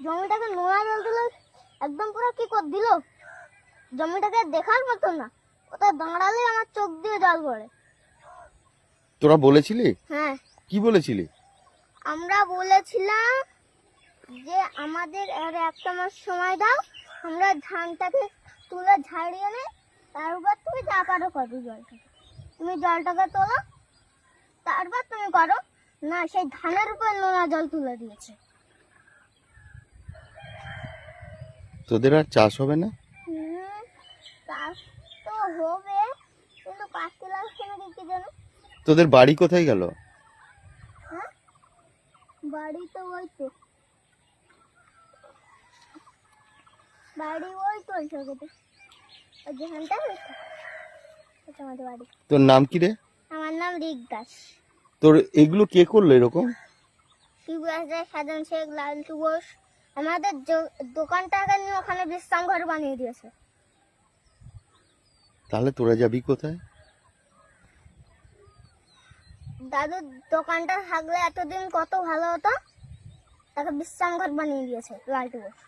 জমিটাকে নোনা জল দিল একদম পুরো কি কর দিল? জমিটাকে দেখার মতো না ওটা দাঁড়ালে আমার চোখ দিয়ে জল পড়ে। তোরা বলেছিলি? হ্যাঁ। কি বলেছিলি? আমরা বলেছিলাম যে আমাদের আর একটা মাস সময় দাও আমরা ধানটাকে তুলে ঝাড়িয়ে নেই তারপর তুমি যা পারো করো জলটাকে। তুমি জলটাকে তোলো তারপর তুমি করো। না সেই ধানের উপর নোনা জল তুলে দিয়েছে। তোদের আর চাষ হবে না? তোদের বাড়ি কোথায় গেল? হ্যাঁ? বাড়ি তো ওই তো বাড়ি ওই তো ওই যেখানটা আমাদের বাড়ি। তোর নাম কি রে? আমার নাম রিক দাস। তোর এগুলো কে করল এরকম? শিবু সাধন শেখ লালটু ঘোষ আমাদের দোকানটা দোকানটাকে নিয়ে ওখানে বিশ্রাম ঘর বানিয়ে দিয়েছে। তাহলে তোরা যাবি কোথায়? দাদুর দোকানটা থাকলে এতদিন কত ভালো হতো? তাকে বিশ্রাম ঘর বানিয়ে দিয়েছে লালটু ঘোষ